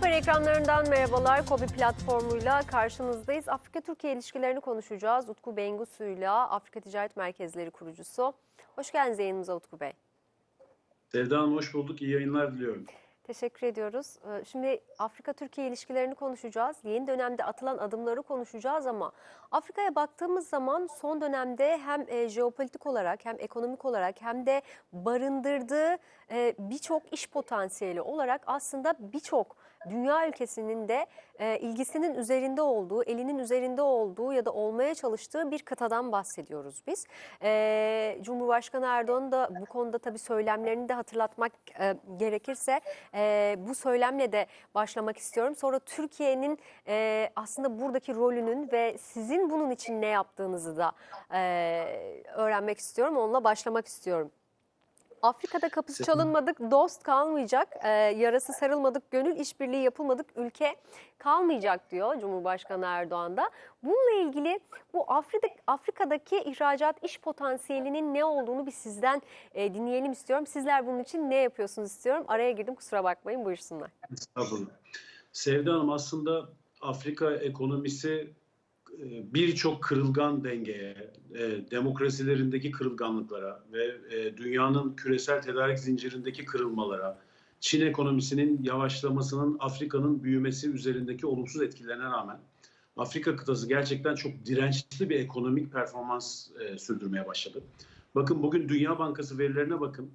Haber ekranlarından merhabalar. Kobi platformuyla karşınızdayız. Afrika-Türkiye ilişkilerini konuşacağız. Utku Bengusu'yla Afrika Ticaret Merkezleri kurucusu. Hoş geldiniz yayınımıza Utku Bey. Sevda Hanım hoş bulduk. İyi yayınlar diliyorum. Teşekkür ediyoruz. Ee, Şimdi Afrika-Türkiye ilişkilerini konuşacağız. Yeni dönemde atılan adımları konuşacağız ama Afrika'ya baktığımız zaman son dönemde hem e, jeopolitik olarak hem ekonomik olarak hem de barındırdığı e, birçok iş potansiyeli olarak aslında birçok dünya ülkesinin de e, ilgisinin üzerinde olduğu, elinin üzerinde olduğu ya da olmaya çalıştığı bir kıtadan bahsediyoruz biz. E, Cumhurbaşkanı Erdoğan da bu konuda tabii söylemlerini de hatırlatmak e, gerekirse e, bu söylemle de başlamak istiyorum. Sonra Türkiye'nin aslında buradaki rolünün ve sizin bunun için ne yaptığınızı da öğrenmek istiyorum. Onunla başlamak istiyorum. Afrika'da kapısı çalınmadık, dost kalmayacak, e, yarası sarılmadık, gönül işbirliği yapılmadık, ülke kalmayacak diyor Cumhurbaşkanı Erdoğan da. Bununla ilgili bu Afrika, Afrika'daki ihracat iş potansiyelinin ne olduğunu bir sizden e, dinleyelim istiyorum. Sizler bunun için ne yapıyorsunuz istiyorum. Araya girdim kusura bakmayın buyursunlar. Estağfurullah. Sevda Hanım aslında Afrika ekonomisi birçok kırılgan dengeye, e, demokrasilerindeki kırılganlıklara ve e, dünyanın küresel tedarik zincirindeki kırılmalara, Çin ekonomisinin yavaşlamasının Afrika'nın büyümesi üzerindeki olumsuz etkilerine rağmen Afrika kıtası gerçekten çok dirençli bir ekonomik performans e, sürdürmeye başladı. Bakın bugün Dünya Bankası verilerine bakın.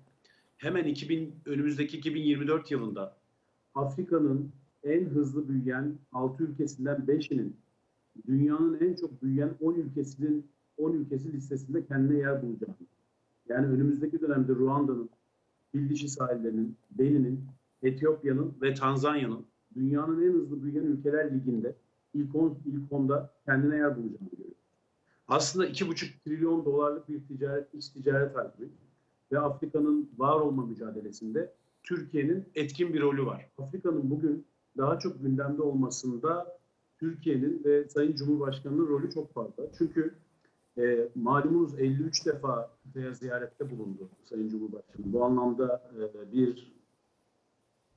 Hemen 2000 önümüzdeki 2024 yılında Afrika'nın en hızlı büyüyen 6 ülkesinden 5'inin dünyanın en çok büyüyen 10 ülkesinin 10 ülkesi listesinde kendine yer bulacağını. Yani önümüzdeki dönemde Ruanda'nın, Bildişi sahillerinin, Benin'in, Etiyopya'nın ve Tanzanya'nın dünyanın en hızlı büyüyen ülkeler liginde ilk 10 ilk 10'da kendine yer bulacağını görüyoruz. Aslında 2,5 trilyon dolarlık bir ticaret, iç ticaret hacmi ve Afrika'nın var olma mücadelesinde Türkiye'nin etkin bir rolü var. Afrika'nın bugün daha çok gündemde olmasında Türkiye'nin ve Sayın Cumhurbaşkanı'nın rolü çok fazla. Çünkü e, malumunuz 53 defa kıtaya ziyarette bulundu Sayın Cumhurbaşkanı. Bu anlamda e, bir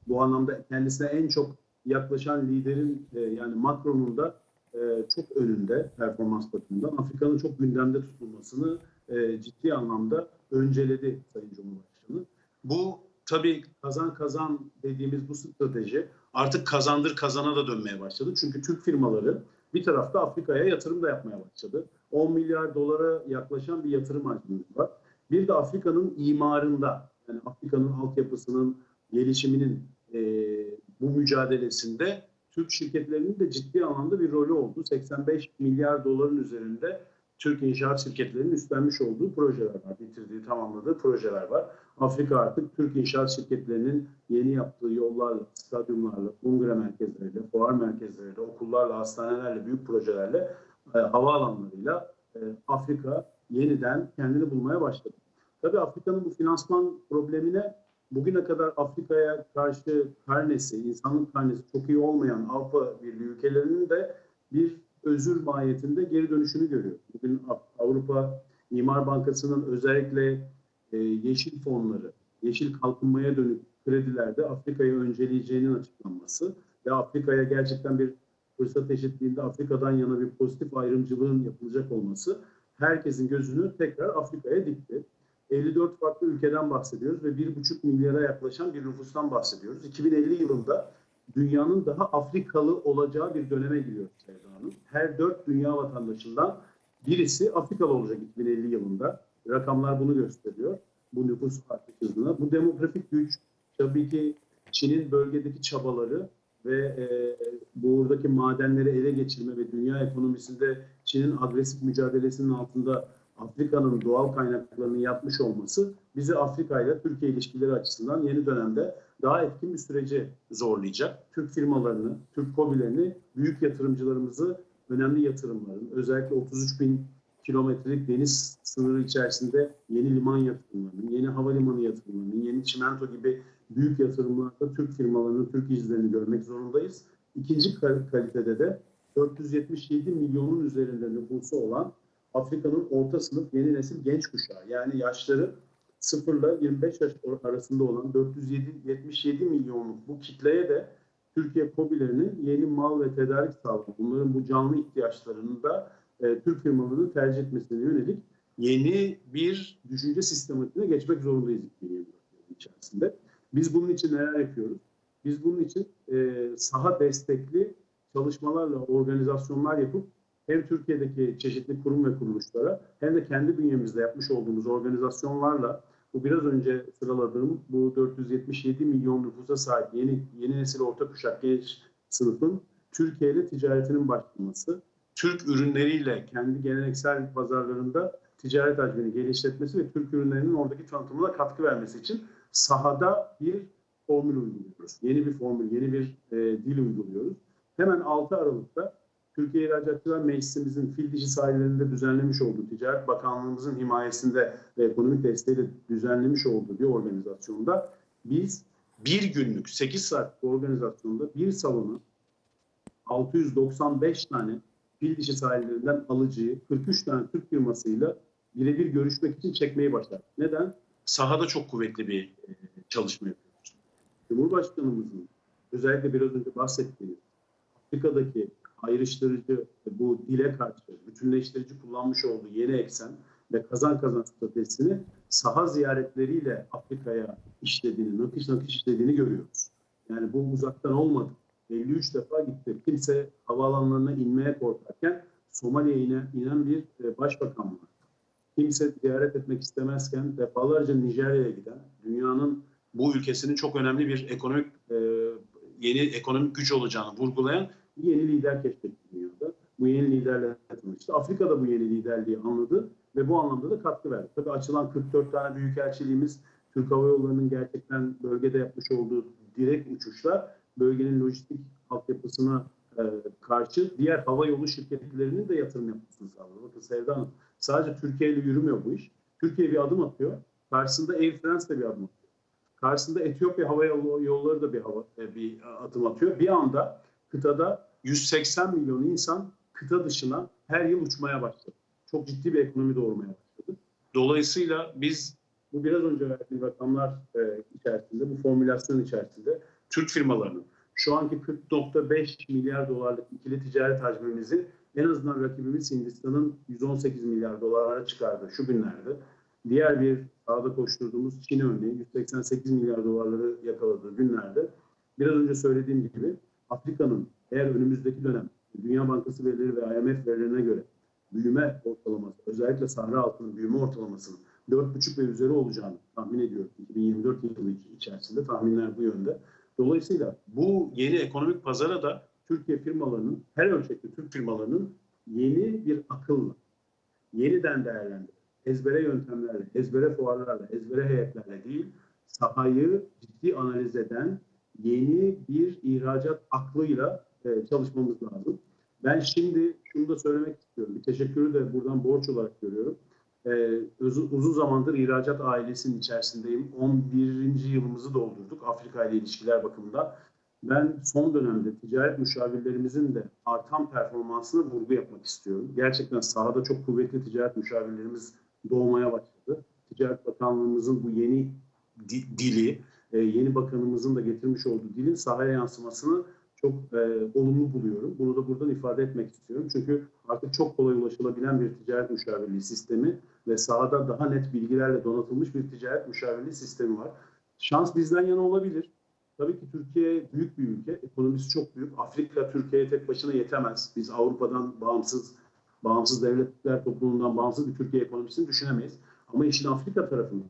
bu anlamda kendisine en çok yaklaşan liderin e, yani Macron'un da e, çok önünde performans bakımından Afrika'nın çok gündemde tutulmasını e, ciddi anlamda önceledi Sayın Cumhurbaşkanı. Bu tabii kazan kazan dediğimiz bu strateji artık kazandır kazana da dönmeye başladı. Çünkü Türk firmaları bir tarafta Afrika'ya yatırım da yapmaya başladı. 10 milyar dolara yaklaşan bir yatırım hacmimiz var. Bir de Afrika'nın imarında yani Afrika'nın altyapısının gelişiminin e, bu mücadelesinde Türk şirketlerinin de ciddi anlamda bir rolü oldu. 85 milyar doların üzerinde Türk inşaat şirketlerinin üstlenmiş olduğu projeler var. Bitirdiği, tamamladığı projeler var. Afrika artık Türk inşaat şirketlerinin yeni yaptığı yollarla, stadyumlarla, kongre merkezleriyle, fuar merkezleriyle, okullarla, hastanelerle, büyük projelerle, e, havaalanlarıyla e, Afrika yeniden kendini bulmaya başladı. Tabii Afrika'nın bu finansman problemine bugüne kadar Afrika'ya karşı karnesi, insanlık karnesi çok iyi olmayan Avrupa Birliği ülkelerinin de bir özür mahiyetinde geri dönüşünü görüyor. Bugün Avrupa İmar Bankası'nın özellikle e, yeşil fonları, yeşil kalkınmaya dönük kredilerde Afrika'yı önceleyeceğinin açıklanması ve Afrika'ya gerçekten bir fırsat eşitliğinde Afrika'dan yana bir pozitif ayrımcılığın yapılacak olması herkesin gözünü tekrar Afrika'ya dikti. 54 farklı ülkeden bahsediyoruz ve 1,5 milyara yaklaşan bir nüfustan bahsediyoruz. 2050 yılında dünyanın daha Afrikalı olacağı bir döneme giriyoruz. Her dört dünya vatandaşından birisi Afrikalı olacak 2050 yılında. Rakamlar bunu gösteriyor. Bu nüfus artış hızına. Bu demografik güç tabii ki Çin'in bölgedeki çabaları ve e, buradaki madenleri ele geçirme ve dünya ekonomisinde Çin'in agresif mücadelesinin altında Afrika'nın doğal kaynaklarını yapmış olması bizi Afrika ile Türkiye ilişkileri açısından yeni dönemde daha etkin bir süreci zorlayacak. Türk firmalarını, Türk kobilerini, büyük yatırımcılarımızı önemli yatırımların, özellikle 33 bin kilometrelik deniz sınırı içerisinde yeni liman yatırımlarının, yeni havalimanı yatırımlarının, yeni çimento gibi büyük yatırımlarda Türk firmalarının Türk izlerini görmek zorundayız. İkinci kalitede de 477 milyonun üzerinde nüfusu olan Afrika'nın orta sınıf yeni nesil genç kuşağı. Yani yaşları 0 ile 25 yaş arasında olan 477 milyonluk bu kitleye de Türkiye KOBİ'lerinin yeni mal ve tedarik sağlamak, bunların bu canlı ihtiyaçlarını da e, Türk firmalarının tercih etmesine yönelik yeni bir düşünce sistematiğine geçmek zorundayız 2024 yılı içerisinde. Biz bunun için neler yapıyoruz? Biz bunun için e, saha destekli çalışmalarla organizasyonlar yapıp hem Türkiye'deki çeşitli kurum ve kuruluşlara hem de kendi bünyemizde yapmış olduğumuz organizasyonlarla bu biraz önce sıraladığım bu 477 milyon nüfusa sahip yeni yeni nesil orta kuşak genç sınıfın Türkiye ile ticaretinin başlaması, Türk ürünleriyle kendi geleneksel pazarlarında ticaret hacmini genişletmesi ve Türk ürünlerinin oradaki tanıtımına katkı vermesi için sahada bir formül uyguluyoruz. Yeni bir formül, yeni bir e, dil uyguluyoruz. Hemen 6 Aralık'ta Türkiye İhracatçılar Meclisimizin fil dişi sahillerinde düzenlemiş olduğu, Ticaret Bakanlığımızın himayesinde ve ekonomik desteğiyle düzenlemiş olduğu bir organizasyonda biz bir günlük 8 saatlik organizasyonda bir salonu 695 tane fil dişi sahillerinden alıcıyı 43 tane Türk firmasıyla birebir görüşmek için çekmeyi başardık. Neden? Sahada çok kuvvetli bir e, çalışma yapıyoruz. Cumhurbaşkanımızın özellikle biraz önce bahsettiğiniz Afrika'daki ayrıştırıcı bu dile karşı bütünleştirici kullanmış olduğu yeni eksen ve kazan kazan stratejisini saha ziyaretleriyle Afrika'ya işlediğini, nakış nakış işlediğini görüyoruz. Yani bu uzaktan olmadı. 53 defa gitti. Kimse havaalanlarına inmeye korkarken Somali'ye inen, inen bir e, başbakan var. Kimse ziyaret etmek istemezken defalarca Nijerya'ya giden, dünyanın bu ülkesinin çok önemli bir ekonomik e, yeni ekonomik güç olacağını vurgulayan yeni lider keşfetti dünyada. Bu yeni liderle tanıştı. Afrika da bu yeni liderliği anladı ve bu anlamda da katkı verdi. Tabii açılan 44 tane büyükelçiliğimiz Türk Hava Yolları'nın gerçekten bölgede yapmış olduğu direkt uçuşlar bölgenin lojistik altyapısına e, karşı diğer hava yolu şirketlerinin de yatırım yapmasını sağladı. Bakın Sevda Hanım sadece Türkiye ile yürümüyor bu iş. Türkiye bir adım atıyor. Karşısında Air France de bir adım atıyor. Karşısında Etiyopya Hava Yolları da bir, hava, e, bir adım atıyor. Bir anda kıtada 180 milyon insan kıta dışına her yıl uçmaya başladı. Çok ciddi bir ekonomi doğurmaya başladı. Dolayısıyla biz bu biraz önce verdiğim rakamlar e, içerisinde, bu formülasyon içerisinde Türk firmalarının şu anki 40.5 milyar dolarlık ikili ticaret hacmimizi en azından rakibimiz Hindistan'ın 118 milyar dolara çıkardı şu günlerde. Diğer bir sahada koşturduğumuz Çin örneği 188 milyar dolarları yakaladığı günlerde biraz önce söylediğim gibi Afrika'nın eğer önümüzdeki dönem Dünya Bankası verileri ve IMF verilerine göre büyüme ortalaması, özellikle Sahra altının büyüme ortalamasının 4,5 ve üzeri olacağını tahmin ediyorum. 2024 yılı içerisinde tahminler bu yönde. Dolayısıyla bu yeni ekonomik pazara da Türkiye firmalarının, her ölçekli Türk firmalarının yeni bir akılla, yeniden değerlendirip, ezbere yöntemlerle, ezbere fuarlarla, ezbere heyetlerle değil, sahayı ciddi analiz eden yeni bir ihracat aklıyla e, çalışmamız lazım. Ben şimdi şunu da söylemek istiyorum. Bir teşekkürü de buradan borç olarak görüyorum. Ee, uzun, uzun zamandır ihracat ailesinin içerisindeyim. 11. yılımızı doldurduk Afrika ile ilişkiler bakımından. Ben son dönemde ticaret müşavirlerimizin de artan performansına vurgu yapmak istiyorum. Gerçekten sahada çok kuvvetli ticaret müşavirlerimiz doğmaya başladı. Ticaret Bakanlığımızın bu yeni di- dili, e, yeni bakanımızın da getirmiş olduğu dilin sahaya yansımasını çok e, olumlu buluyorum. Bunu da buradan ifade etmek istiyorum. Çünkü artık çok kolay ulaşılabilen bir ticaret müşavirliği sistemi ve sahada daha net bilgilerle donatılmış bir ticaret müşavirliği sistemi var. Şans bizden yana olabilir. Tabii ki Türkiye büyük bir ülke. Ekonomisi çok büyük. Afrika Türkiye'ye tek başına yetemez. Biz Avrupa'dan bağımsız, bağımsız devletler topluluğundan bağımsız bir Türkiye ekonomisini düşünemeyiz. Ama işin Afrika tarafında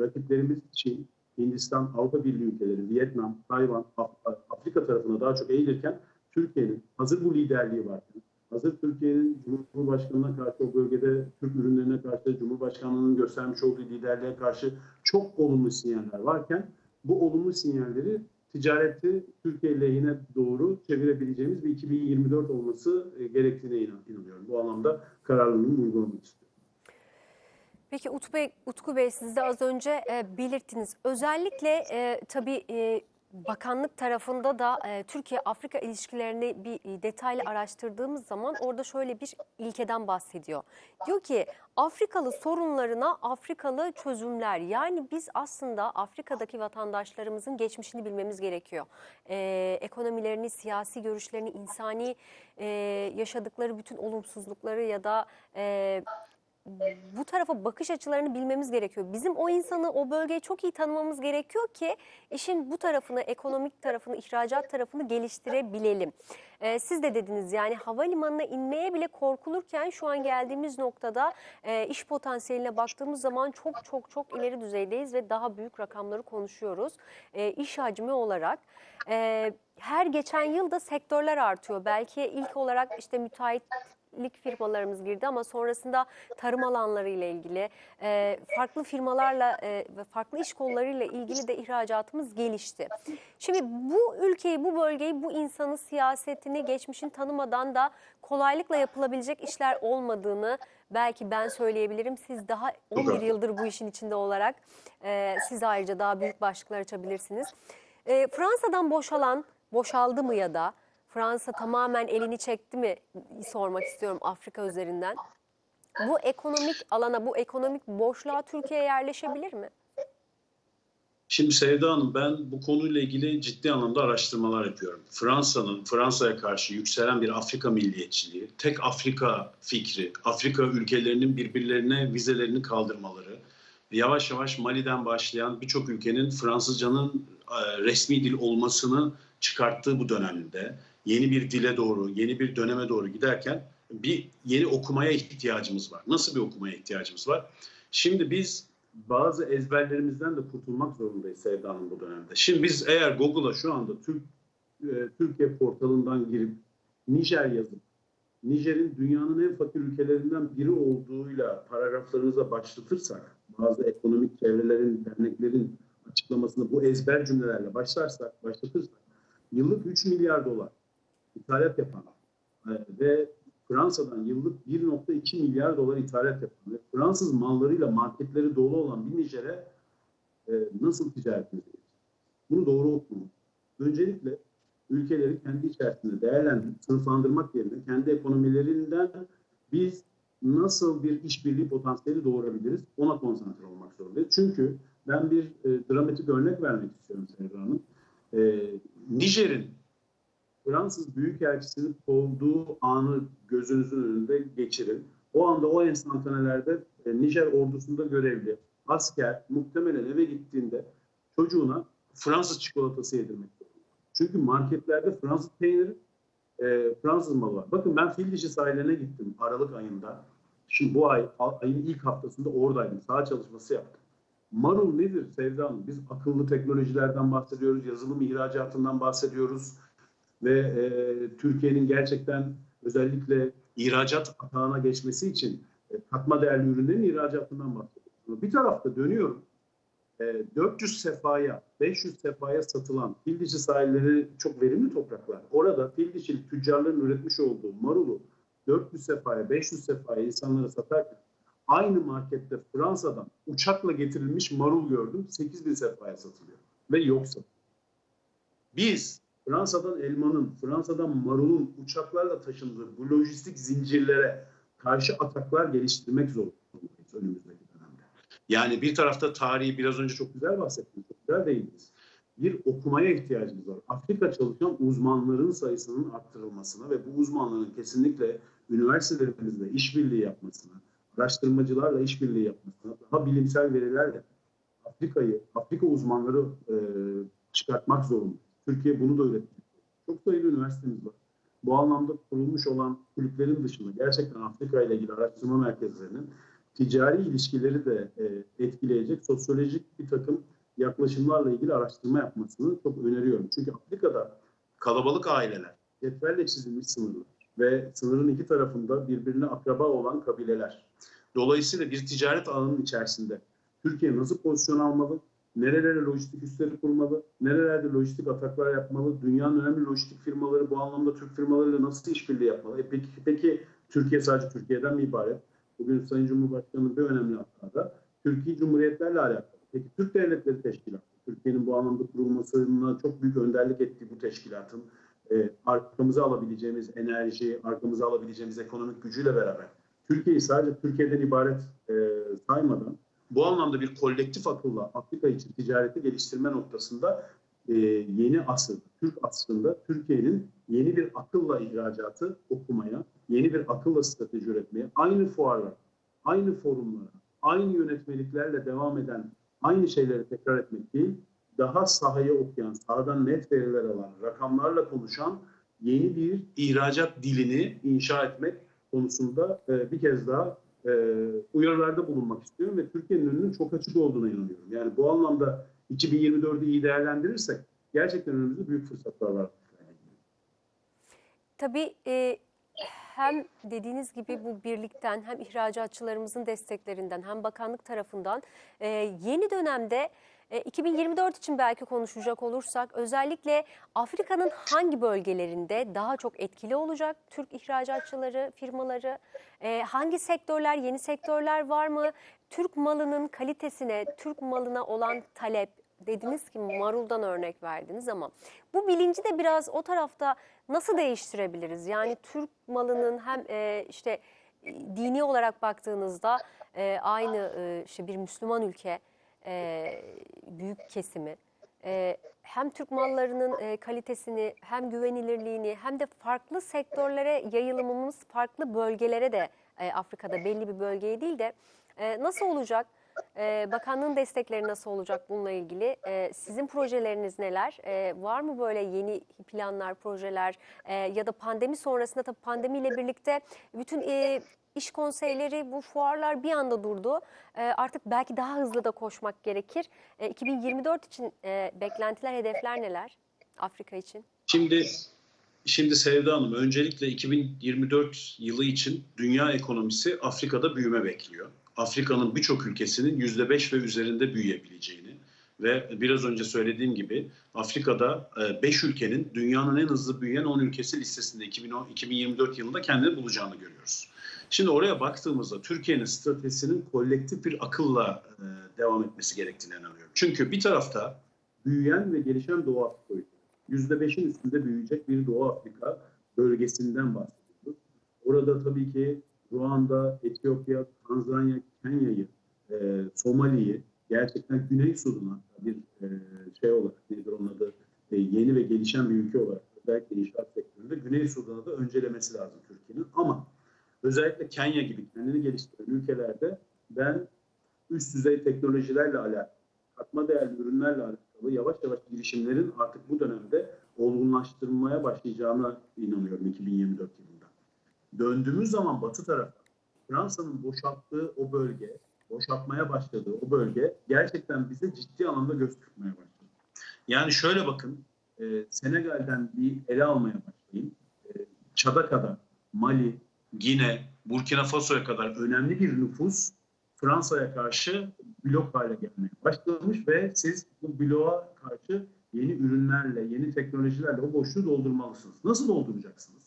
rakiplerimiz Çin, Hindistan, Avrupa Birliği ülkeleri, Vietnam, Tayvan, Af- Afrika tarafına daha çok eğilirken Türkiye'nin hazır bu liderliği varken, hazır Türkiye'nin Cumhurbaşkanı'na karşı o bölgede Türk ürünlerine karşı Cumhurbaşkanlığı'nın göstermiş olduğu liderliğe karşı çok olumlu sinyaller varken bu olumlu sinyalleri ticareti Türkiye lehine doğru çevirebileceğimiz bir 2024 olması e, gerektiğine inan- inanıyorum. Bu anlamda kararlılığımı uygulamak istiyorum. Peki Utku Bey, Utku Bey siz de az önce e, belirttiniz. Özellikle e, tabii e, bakanlık tarafında da e, Türkiye-Afrika ilişkilerini bir e, detaylı araştırdığımız zaman orada şöyle bir ilkeden bahsediyor. Diyor ki Afrikalı sorunlarına Afrikalı çözümler. Yani biz aslında Afrika'daki vatandaşlarımızın geçmişini bilmemiz gerekiyor. E, ekonomilerini, siyasi görüşlerini, insani e, yaşadıkları bütün olumsuzlukları ya da e, bu tarafa bakış açılarını bilmemiz gerekiyor. Bizim o insanı, o bölgeyi çok iyi tanımamız gerekiyor ki işin bu tarafını, ekonomik tarafını, ihracat tarafını geliştirebilelim. Ee, siz de dediniz yani havalimanına inmeye bile korkulurken şu an geldiğimiz noktada e, iş potansiyeline baktığımız zaman çok çok çok ileri düzeydeyiz ve daha büyük rakamları konuşuyoruz. E, iş hacmi olarak. E, her geçen yıl da sektörler artıyor. Belki ilk olarak işte müteahhit lik firmalarımız girdi ama sonrasında tarım alanları ile ilgili e, farklı firmalarla e, ve farklı iş kollarıyla ilgili de ihracatımız gelişti. Şimdi bu ülkeyi, bu bölgeyi, bu insanı, siyasetini, geçmişini tanımadan da kolaylıkla yapılabilecek işler olmadığını belki ben söyleyebilirim. Siz daha 11 yıldır bu işin içinde olarak e, siz ayrıca daha büyük başlıklar açabilirsiniz. E, Fransa'dan boşalan, boşaldı mı ya da Fransa tamamen elini çekti mi sormak istiyorum Afrika üzerinden. Bu ekonomik alana, bu ekonomik boşluğa Türkiye yerleşebilir mi? Şimdi Sevda Hanım ben bu konuyla ilgili ciddi anlamda araştırmalar yapıyorum. Fransa'nın Fransa'ya karşı yükselen bir Afrika milliyetçiliği, tek Afrika fikri, Afrika ülkelerinin birbirlerine vizelerini kaldırmaları, yavaş yavaş Mali'den başlayan birçok ülkenin Fransızcanın e, resmi dil olmasını çıkarttığı bu dönemde yeni bir dile doğru, yeni bir döneme doğru giderken bir yeni okumaya ihtiyacımız var. Nasıl bir okumaya ihtiyacımız var? Şimdi biz bazı ezberlerimizden de kurtulmak zorundayız Sevda Hanım bu dönemde. Şimdi biz eğer Google'a şu anda Türk e, Türkiye portalından girip Nijer yazıp Nijer'in dünyanın en fakir ülkelerinden biri olduğuyla paragraflarınıza başlatırsak, bazı ekonomik çevrelerin, derneklerin açıklamasını bu ezber cümlelerle başlarsak, başlatırsak, yıllık 3 milyar dolar ithalat yapan e, ve Fransa'dan yıllık 1.2 milyar dolar ithalat yapan ve Fransız mallarıyla marketleri dolu olan bir Nijer'e e, nasıl ticaret edeceğiz? Bunu doğru okumak. Öncelikle ülkeleri kendi içerisinde değerlendirip sınıflandırmak yerine kendi ekonomilerinden biz nasıl bir işbirliği potansiyeli doğurabiliriz ona konsantre olmak zorundayız. Çünkü ben bir e, dramatik örnek vermek istiyorum Serra Hanım. E, Nijer'in Fransız Büyükelçisi'nin kovduğu anı gözünüzün önünde geçirin. O anda o enstantanelerde e, Nijer ordusunda görevli asker muhtemelen eve gittiğinde çocuğuna Fransız çikolatası yedirmek. Çünkü marketlerde Fransız peyniri, e, Fransız malı var. Bakın ben Fildişi sahillerine gittim Aralık ayında. Şimdi bu ay, ayın ilk haftasında oradaydım. Sağ çalışması yaptım. Marul nedir Sevda Hanım? Biz akıllı teknolojilerden bahsediyoruz, yazılım ihracatından bahsediyoruz ve e, Türkiye'nin gerçekten özellikle ihracat atağına geçmesi için e, katma değerli ürünlerin ihracatından bahsediyoruz. Bir tarafta dönüyorum. E, 400 sefaya, 500 sefaya satılan Fildişi sahilleri çok verimli topraklar. Orada Fildişi tüccarların üretmiş olduğu marulu 400 sefaya, 500 sefaya insanlara satarken aynı markette Fransa'dan uçakla getirilmiş marul gördüm. 8000 sefaya satılıyor ve yok satılıyor. Biz Fransa'dan elmanın, Fransa'dan marulun uçaklarla taşındığı bu lojistik zincirlere karşı ataklar geliştirmek zorundayız önümüzdeki dönemde. Yani bir tarafta tarihi biraz önce çok güzel bahsettiniz, çok güzel değindiniz. Bir okumaya ihtiyacımız var. Afrika çalışan uzmanların sayısının arttırılmasına ve bu uzmanların kesinlikle üniversitelerimizde işbirliği yapmasına, araştırmacılarla işbirliği yapmasına, daha bilimsel verilerle Afrika'yı, Afrika uzmanları e, çıkartmak zorunda. Türkiye bunu da öğretti. Çok sayıda üniversitemiz var. Bu anlamda kurulmuş olan kulüplerin dışında gerçekten Afrika ile ilgili araştırma merkezlerinin ticari ilişkileri de e, etkileyecek sosyolojik bir takım yaklaşımlarla ilgili araştırma yapmasını çok öneriyorum. Çünkü Afrika'da kalabalık aileler, cetvelle çizilmiş sınırlar ve sınırın iki tarafında birbirine akraba olan kabileler. Dolayısıyla bir ticaret alanının içerisinde Türkiye nasıl pozisyon almalı, nerelere lojistik üsleri kurmalı, nerelerde lojistik ataklar yapmalı, dünyanın önemli lojistik firmaları bu anlamda Türk firmalarıyla nasıl işbirliği yapmalı? E peki, peki Türkiye sadece Türkiye'den mi ibaret? Bugün Sayın Cumhurbaşkanı'nın bir önemli hakkında Türkiye Cumhuriyetlerle alakalı. Peki Türk Devletleri Teşkilatı, Türkiye'nin bu anlamda kurulmasına çok büyük önderlik ettiği bu teşkilatın e, arkamıza alabileceğimiz enerji, arkamıza alabileceğimiz ekonomik gücüyle beraber Türkiye'yi sadece Türkiye'den ibaret e, saymadan bu anlamda bir kolektif akılla Afrika için ticareti geliştirme noktasında e, yeni asır, Türk asrında Türkiye'nin yeni bir akılla ihracatı okumaya, yeni bir akılla strateji üretmeye, aynı fuarlar, aynı forumlara, aynı yönetmeliklerle devam eden aynı şeyleri tekrar etmek değil, daha sahaya okuyan, sahadan net veriler alan, rakamlarla konuşan yeni bir ihracat dilini inşa etmek konusunda e, bir kez daha e, uyarılarda bulunmak istiyorum ve Türkiye'nin önünün çok açık olduğuna inanıyorum. Yani bu anlamda 2024'ü iyi değerlendirirsek gerçekten önümüzde büyük fırsatlar var. Tabii e, hem dediğiniz gibi bu birlikten hem ihracatçılarımızın desteklerinden hem bakanlık tarafından e, yeni dönemde e, 2024 için belki konuşacak olursak özellikle Afrika'nın hangi bölgelerinde daha çok etkili olacak Türk ihracatçıları, firmaları, e, hangi sektörler, yeni sektörler var mı? Türk malının kalitesine, Türk malına olan talep, dediniz ki maruldan örnek verdiniz ama bu bilinci de biraz o tarafta nasıl değiştirebiliriz? Yani Türk malının hem e, işte e, dini olarak baktığınızda e, aynı e, işte bir Müslüman ülke e, büyük kesimi e, hem Türk mallarının e, kalitesini hem güvenilirliğini hem de farklı sektörlere yayılımımız farklı bölgelere de e, Afrika'da belli bir bölgeye değil de e, nasıl olacak? Ee, bakanlığın destekleri nasıl olacak bununla ilgili? Ee, sizin projeleriniz neler? Ee, var mı böyle yeni planlar, projeler Ee, ya da pandemi sonrasında tabii pandemiyle birlikte bütün e, iş konseyleri, bu fuarlar bir anda durdu. Ee, artık belki daha hızlı da koşmak gerekir. Ee, 2024 için e, beklentiler, hedefler neler Afrika için? Şimdi şimdi Sevda Hanım öncelikle 2024 yılı için dünya ekonomisi Afrika'da büyüme bekliyor. Afrika'nın birçok ülkesinin %5 ve üzerinde büyüyebileceğini ve biraz önce söylediğim gibi Afrika'da 5 ülkenin dünyanın en hızlı büyüyen 10 ülkesi listesinde 2010, 2024 yılında kendini bulacağını görüyoruz. Şimdi oraya baktığımızda Türkiye'nin stratejisinin kolektif bir akılla e, devam etmesi gerektiğine inanıyorum. Çünkü bir tarafta büyüyen ve gelişen Doğu Afrika ülkeleri, %5'in üstünde büyüyecek bir Doğu Afrika bölgesinden bahsediyoruz. Orada tabii ki Ruanda, Etiyopya, Tanzanya, Kenya'yı, e, Somali'yi gerçekten Güney Sudan'a bir e, şey olarak nedir onun adı e, yeni ve gelişen bir ülke olarak özellikle inşaat sektöründe Güney Sudan'ı da öncelemesi lazım Türkiye'nin. Ama özellikle Kenya gibi kendini geliştiren ülkelerde ben üst düzey teknolojilerle alakalı, katma değerli ürünlerle alakalı yavaş yavaş girişimlerin artık bu dönemde olgunlaştırmaya başlayacağına inanıyorum 2024 yılında. Döndüğümüz zaman batı tarafı Fransa'nın boşalttığı o bölge, boşaltmaya başladığı o bölge gerçekten bize ciddi anlamda göz kırpmaya başladı. Yani şöyle bakın, e, Senegal'den bir ele almaya başlayın. E, Çad'a kadar, Mali, Gine, Burkina Faso'ya kadar önemli bir nüfus Fransa'ya karşı blok hale gelmeye başlamış ve siz bu bloğa karşı yeni ürünlerle, yeni teknolojilerle o boşluğu doldurmalısınız. Nasıl dolduracaksınız?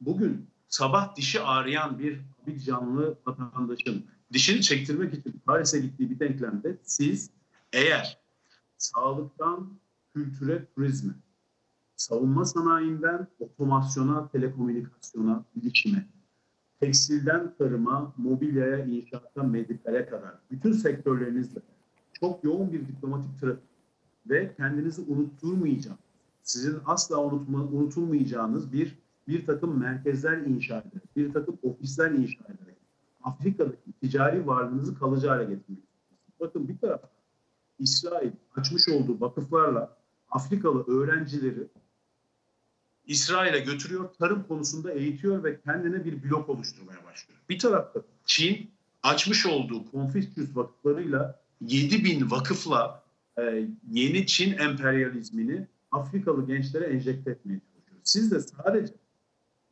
Bugün sabah dişi ağrıyan bir canlı vatandaşın dişini çektirmek için Paris'e gittiği bir denklemde siz eğer sağlıktan kültüre, turizme, savunma sanayinden otomasyona, telekomünikasyona, bilişime, tekstilden tarıma, mobilyaya, inşaata, medikale kadar bütün sektörlerinizle çok yoğun bir diplomatik trafik ve kendinizi unutturmayacağım, sizin asla unutma, unutulmayacağınız bir bir takım merkezler inşa ederek, bir takım ofisler inşa ederek Afrika'daki ticari varlığınızı kalıcı hale getirmek. Bakın bir tarafta İsrail açmış olduğu vakıflarla Afrikalı öğrencileri İsrail'e götürüyor, tarım konusunda eğitiyor ve kendine bir blok oluşturmaya başlıyor. Bir tarafta Çin açmış olduğu Konfüçyüs vakıflarıyla 7 bin vakıfla e, yeni Çin emperyalizmini Afrikalı gençlere enjekte etmeye çalışıyor. Siz de sadece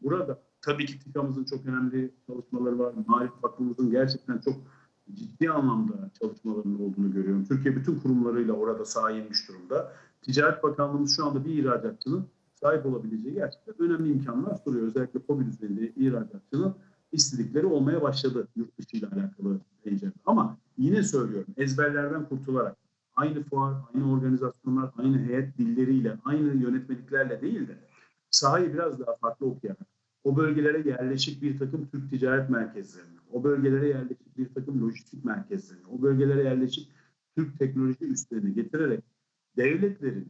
burada tabii ki TİKA'mızın çok önemli çalışmaları var. Marif Vakfımızın gerçekten çok ciddi anlamda çalışmalarının olduğunu görüyorum. Türkiye bütün kurumlarıyla orada sahaya inmiş durumda. Ticaret Bakanlığımız şu anda bir ihracatçının sahip olabileceği gerçekten önemli imkanlar sunuyor. Özellikle COVID üzerinde ihracatçının istedikleri olmaya başladı yurt dışı ile alakalı pencere. Ama yine söylüyorum ezberlerden kurtularak aynı fuar, aynı organizasyonlar, aynı heyet dilleriyle, aynı yönetmeliklerle değil de sahayı biraz daha farklı okuyarak, o bölgelere yerleşik bir takım Türk ticaret merkezlerini, o bölgelere yerleşik bir takım lojistik merkezlerini, o bölgelere yerleşik Türk teknoloji üslerini getirerek devletlerin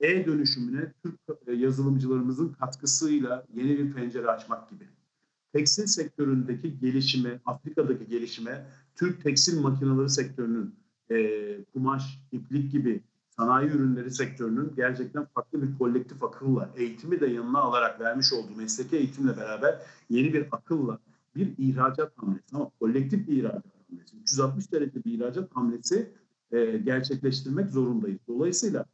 e-dönüşümüne Türk e, yazılımcılarımızın katkısıyla yeni bir pencere açmak gibi. Tekstil sektöründeki gelişime, Afrika'daki gelişime, Türk tekstil makineleri sektörünün e, kumaş, iplik gibi sanayi ürünleri sektörünün gerçekten farklı bir kolektif akılla, eğitimi de yanına alarak vermiş olduğu mesleki eğitimle beraber yeni bir akılla bir ihracat hamlesi ama kolektif bir ihracat hamlesi. 360 derece bir ihracat hamlesi e, gerçekleştirmek zorundayız. Dolayısıyla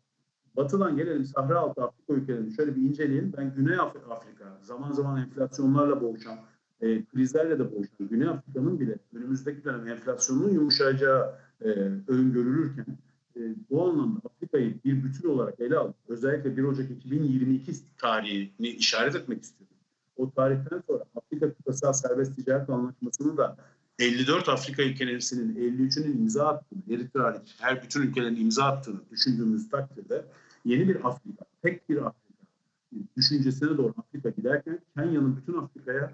batıdan gelelim Sahra altı Afrika ülkelerini şöyle bir inceleyelim. Ben Güney Af- Afrika zaman zaman enflasyonlarla boğuşan, e, krizlerle de boğuşan Güney Afrika'nın bile önümüzdeki dönem enflasyonunun yumuşayacağı e, öngörülürken e, bu anlamda Afrika'yı bir bütün olarak ele alıp özellikle 1 Ocak 2022 tarihini işaret etmek istiyorum. O tarihten sonra Afrika Kıtasal Serbest Ticaret Anlaşması'nı da 54 Afrika ülkelerinin 53'ünün imza attığını, Eritrea hariç her bütün ülkelerin imza attığını düşündüğümüz takdirde yeni bir Afrika, tek bir Afrika düşüncesine doğru Afrika giderken Kenya'nın bütün Afrika'ya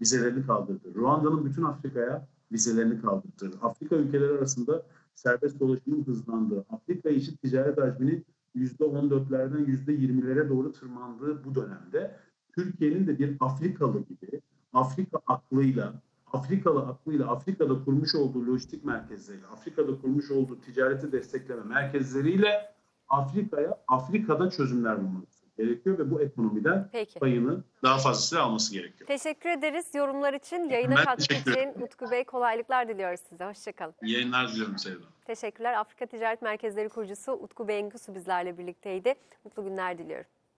vizelerini kaldırdı. Ruanda'nın bütün Afrika'ya vizelerini kaldırdı. Afrika ülkeleri arasında serbest dolaşımın hızlandığı, Afrika için ticaret hacminin %14'lerden %20'lere doğru tırmandığı bu dönemde Türkiye'nin de bir Afrikalı gibi Afrika aklıyla Afrikalı aklıyla Afrika'da kurmuş olduğu lojistik merkezleriyle, Afrika'da kurmuş olduğu ticareti destekleme merkezleriyle Afrika'ya Afrika'da çözümler bulması gerekiyor ve bu ekonomiden Peki. payını daha fazlasıyla alması gerekiyor. Teşekkür ederiz yorumlar için. Yayına katkı için Utku Bey kolaylıklar diliyoruz size. Hoşçakalın. Yayınlar diliyorum Sevda. Teşekkürler. Afrika Ticaret Merkezleri kurucusu Utku Bengusu bizlerle birlikteydi. Mutlu günler diliyorum.